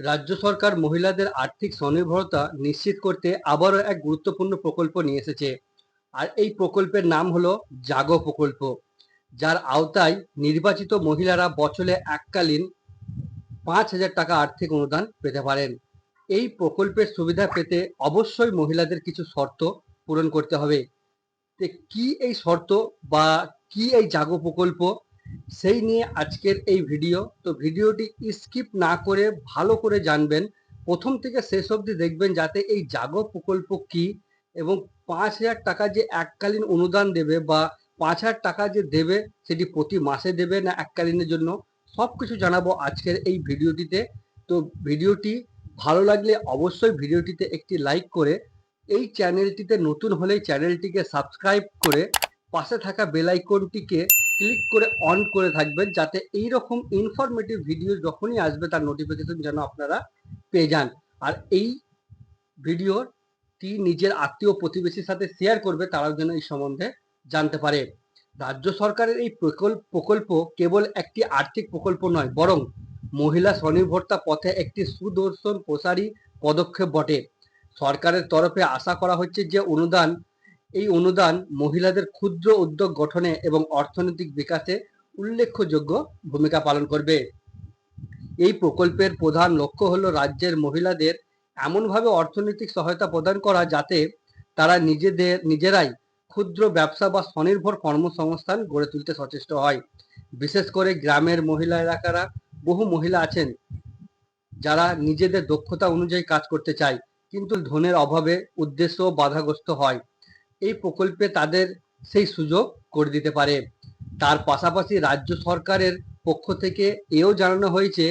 রাজ্য সরকার মহিলাদের আর্থিক স্বনির্ভরতা নিশ্চিত করতে আবারও এক গুরুত্বপূর্ণ প্রকল্প নিয়ে এসেছে। আর এই প্রকল্পের নাম হলো জাগো প্রকল্প, যার আওতায় নির্বাচিত মহিলারা বছরে এককালীন পাঁচ হাজার টাকা আর্থিক অনুদান পেতে পারেন। এই প্রকল্পের সুবিধা পেতে অবশ্যই মহিলাদের কিছু শর্ত পূরণ করতে হবে। কি এই শর্ত বা কি এই জাগো প্রকল্প সেই নিয়ে আজকের এই ভিডিও। তো ভিডিওটি স্কিপ না করে ভালো করে জানবেন। প্রথম থেকে শেষ অবধি দেখবেন যাতে এই জাগো প্রকল্প কি এবং পাঁচ হাজার টাকা যে এককালীন অনুদান দেবে বা পাঁচ হাজার টাকা যে দেবে সেটি প্রতি মাসে দেবে না এককালীনের জন্য সব কিছু জানাব আজকের এই ভিডিওটিতে। তো ভিডিওটি ভালো লাগলে অবশ্যই ভিডিওটিতে একটি লাইক করে, এই চ্যানেলটিতে নতুন হলে চ্যানেলটিকে সাবস্ক্রাইব করে, পাশে থাকা বেল আইকনটিকে ক্লিক করে অন করে থাকবেন যাতে এই রকম ইনফরমেটিভ ভিডিও যখনই আসবে তার নোটিফিকেশন যেন আপনারা পেয়ে যান। আর এই ভিডিওটি নিজের আত্মীয় প্রতিবেশীর সাথে শেয়ার করবে, তারাও যেন এই সম্বন্ধে জানতে পারে। রাজ্য সরকারের এই প্রকল্প প্রকল্প কেবল একটি আর্থিক প্রকল্প নয়, বরং মহিলা স্বনির্ভরতা পথে একটি সুদর্শন প্রসারী পদক্ষেপ বটে। সরকারের তরফে আশা করা হচ্ছে যে অনুদান এই অনুদান মহিলাদের ক্ষুদ্র উদ্যোগ গঠনে এবং অর্থনৈতিক বিকাশে উল্লেখযোগ্য ভূমিকা পালন করবে। এই প্রকল্পের প্রধান লক্ষ্য হলো রাজ্যের মহিলাদের এমনভাবে অর্থনৈতিক সহায়তা প্রদান করা যাতে তারা নিজেদের, নিজেরাই ক্ষুদ্র ব্যবসা বা স্বনির্ভর কর্মসংস্থান গড়ে তুলতে সচেষ্ট হয়। বিশেষ করে গ্রামের মহিলা এলাকারা, বহু মহিলা আছেন যারা নিজেদের দক্ষতা অনুযায়ী কাজ করতে চায়, কিন্তু ধনের অভাবে উদ্দেশ্য বাধাগ্রস্ত হয়। এই প্রকল্পে তাদের সেই সুযোগ করে দিতে পারে। তার পাশাপাশি রাজ্য সরকারের পক্ষ থেকে এও জানানো হয়েছে,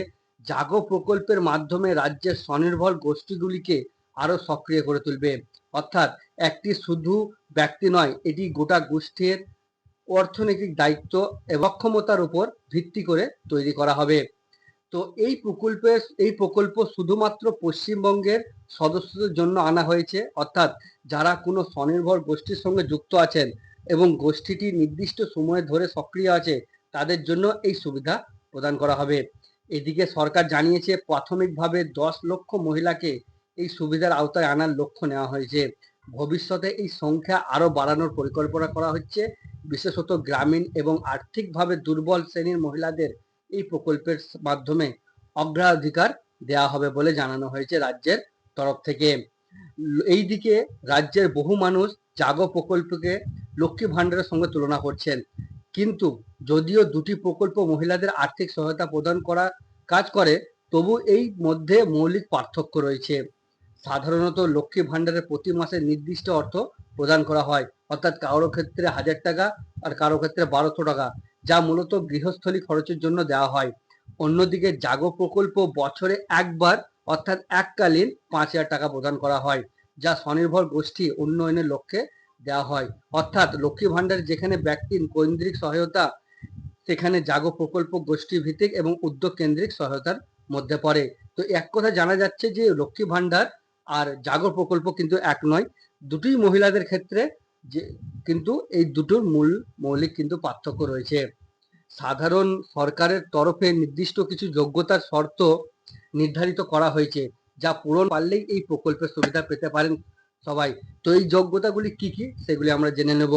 জাগো প্রকল্পের মাধ্যমে রাজ্যের স্বনির্ভর গোষ্ঠীগুলিকে আরও সক্রিয় করে তুলবে। অর্থাৎ একটি শুধু ব্যক্তি নয়, এটি গোটা গোষ্ঠীর অর্থনৈতিক দায়িত্ব এবং উপর ভিত্তি করে তৈরি করা হবে। তো এই প্রকল্পের এই প্রকল্প শুধুমাত্র পশ্চিমবঙ্গের সদস্যদের জন্য আনা হয়েছে, অর্থাৎ যারা কোনো স্বনির্ভর গোষ্ঠীর সঙ্গে যুক্ত আছেন এবং গোষ্ঠীটি নির্দিষ্ট সময় ধরে সক্রিয় আছে, তাদের জন্য এই সুবিধা প্রদান করা হবে। এদিকে সরকার জানিয়েছে, প্রাথমিকভাবে দশ লক্ষ মহিলাকে এই সুবিধার আওতায় আনার লক্ষ্য নেওয়া হয়েছে। ভবিষ্যতে এই সংখ্যা আরও বাড়ানোর পরিকল্পনা করা হচ্ছে। বিশেষত গ্রামীণ এবং আর্থিকভাবে দুর্বল শ্রেণির মহিলাদের এই প্রকল্পের মাধ্যমে অগ্রাধিকার দেওয়া হবে বলে জানানো হয়েছে রাজ্যের তরফ থেকে। এই দিকে রাজ্যের বহু মানুষ জাগো প্রকল্পকে লক্ষ্মী ভাণ্ডারের সঙ্গে তুলনা করছেন। কিন্তু যদিও দুটি প্রকল্প মহিলাদের আর্থিক সহায়তা প্রদান করা কাজ করে, তবু এই মধ্যে মৌলিক পার্থক্য রয়েছে। সাধারণত লক্ষ্মী ভাণ্ডারে প্রতি মাসে নির্দিষ্ট অর্থ প্রদান করা হয়, অর্থাৎ কারও ক্ষেত্রে হাজার টাকা আর কারও ক্ষেত্রে বারোশো টাকা। যা মূলত গৃহস্থলী খরচের জন্য দেওয়া হয়। অন্যদিকে জাগো প্রকল্প বছরে একবার, অর্থাৎ এককালীন পাঁচ হাজার টাকা প্রদান করা হয়, যা স্বনির্ভর গোষ্ঠী উন্নয়নের লক্ষ্যে দেওয়া হয়। অর্থাৎ লক্ষ্মী ভাণ্ডার যেখানে ব্যক্তির কেন্দ্রিক সহায়তা, সেখানে জাগো প্রকল্প গোষ্ঠী ভিত্তিক এবং উদ্যোগ কেন্দ্রিক সহায়তার মধ্যে পড়ে। তো এক কথা জানা যাচ্ছে যে লক্ষ্মী ভাণ্ডার আর জাগর প্রকল্প কিন্তু এক নয় দুটোই মহিলাদের ক্ষেত্রে যে, কিন্তু এই দুটোর মূল মৌলিক কিন্তু পার্থক্য রয়েছে। সাধারণ সরকারের তরফে নির্দিষ্ট কিছু যোগ্যতার শর্ত নির্ধারিত করা হয়েছে, যা পূরণ পারলেই এই প্রকল্পের সুবিধা পেতে পারেন সবাই। তো এই যোগ্যতাগুলি কি কি, সেগুলি আমরা জেনে নেব।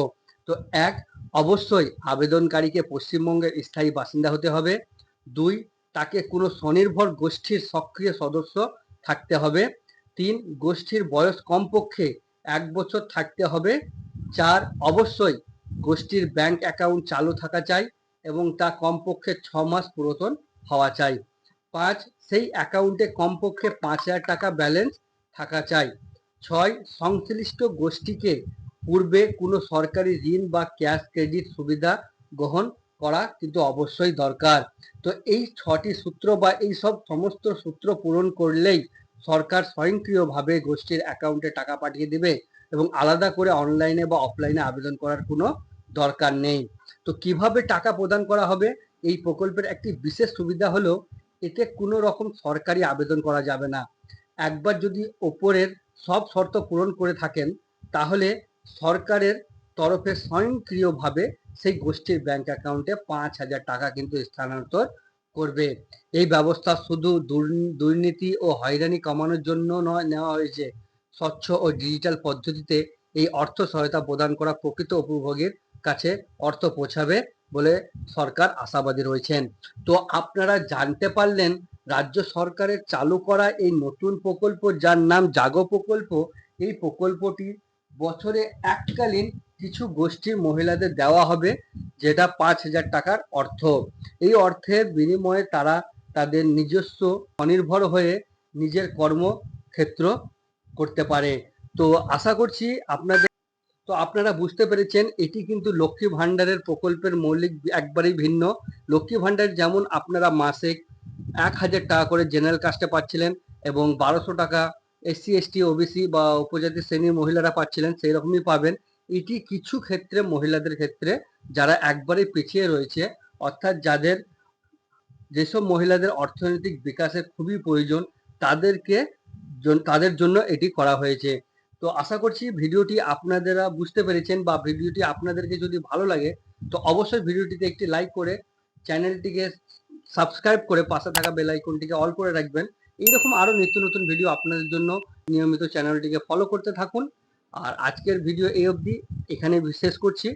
তো এক, অবশ্যই আবেদনকারীকে পশ্চিমবঙ্গের স্থায়ী বাসিন্দা হতে হবে। দুই, তাকে কোনো স্বনির্ভর গোষ্ঠীর সক্রিয় সদস্য থাকতে হবে। তিন, গোষ্ঠীর বয়স কমপক্ষে এক বছর থাকতে হবে। চার, অবশ্যই গোষ্ঠীর ব্যাংক অ্যাকাউন্ট চালু থাকা চাই এবং তা কমপক্ষে ছ মাস পুরাতন হওয়া চাই। পাঁচ, সেই অ্যাকাউন্টে কমপক্ষে পাঁচ হাজার টাকা ব্যালেন্স থাকা চাই। ছয়, সংশ্লিষ্ট গোষ্ঠীকে পূর্বে কোনো সরকারি ঋণ বা ক্যাশ ক্রেডিট সুবিধা গ্রহণ করা কিন্তু অবশ্যই দরকার। তো এই ছটি সূত্র বা এই সব সমস্ত সূত্র পূরণ করলেই সরকার স্বয়ংক্রিয়ভাবে গোষ্ঠীর অ্যাকাউন্টে টাকা পাঠিয়ে দেবে এবং আলাদা করে অনলাইনে বা অফলাইনে আবেদন করার কোনো দরকার নেই। তো কীভাবে টাকা প্রদান করা হবে? এই প্রকল্পের একটি বিশেষ সুবিধা হলো, এতে কোনো রকম সরকারি আবেদন করা যাবে না। একবার যদি ওপরের সব শর্ত পূরণ করে থাকেন, তাহলে সরকারের তরফে স্বয়ংক্রিয়ভাবে সেই গোষ্ঠীর ব্যাংক অ্যাকাউন্টে পাঁচ হাজার টাকা কিন্তু স্থানান্তর করবে। এই ব্যবস্থা শুধু দুর্নী- দুর্নীতি ও হয়রানি কমানোর জন্য নয়, নেওয়া হয়েছে। স্বচ্ছ ও ডিজিটাল পদ্ধতিতে এই অর্থ সহায়তা প্রদান করা প্রকৃত উপভোগের কাছে অর্থ পৌঁছাবে বলে সরকার আশাবাদী রয়েছেন। তো আপনারা জানতে পারলেন, রাজ্য সরকারের চালু করা এই নতুন প্রকল্প যার নাম জাগো প্রকল্প, এই প্রকল্পটি বছরে এককালীন কিছু গোষ্ঠীর মহিলাদের দেওয়া হবে। যেটা পাঁচ হাজার টাকার অর্থ। এই অর্থের বিনিময়ে তারা তাদের নিজস্ব স্বনির্ভর হয়ে নিজের কর্মক্ষেত্র করতে পারে। তো আশা করছি আপনাদের, তো আপনারা বুঝতে পেরেছেন, এটি কিন্তু লক্ষ্মী ভাণ্ডারের প্রকল্পের মৌলিক একবারেই ভিন্ন। লক্ষ্মী ভাণ্ডার যেমন আপনারা মাসে এক হাজার টাকা করে জেনারেল কাস্টে পাচ্ছিলেন এবং বারোশো টাকা এসসি, এসটি, ওবিসি বা উপজাতি শ্রেণির মহিলারা পাচ্ছিলেন, সেই রকমই পাবেন। এটি কিছু ক্ষেত্রে মহিলাদের ক্ষেত্রে যারা একবারে পিছিয়ে রয়েছে, অর্থাৎ যাদের যেসব মহিলাদের অর্থনৈতিক বিকাশের খুবই প্রয়োজন, তাদেরকে তাদের জন্য এটি করা হয়েছে। তো আশা করছি ভিডিওটি আপনারা বুঝতে পেরেছেন বা ভিডিওটি আপনাদেরকে যদি ভালো লাগে, তো অবশ্যই ভিডিওটিতে একটি লাইক করে চ্যানেলটিকে সাবস্ক্রাইব করে পাশে থাকা বেল আইকনটিকে অল করে রাখবেন। এইরকম আরও নিত্য নতুন ভিডিও আপনাদের জন্য নিয়মিত চ্যানেলটিকে ফলো করতে থাকুন। আর আজকের ভিডিও এই অবধি, এখানে শেষ করছি।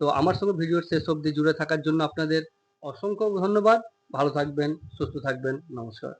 তো আমার সঙ্গে ভিডিওর শেষ অবধি জুড়ে থাকার জন্য আপনাদের অসংখ্য ধন্যবাদ। ভালো থাকবেন, সুস্থ থাকবেন। নমস্কার।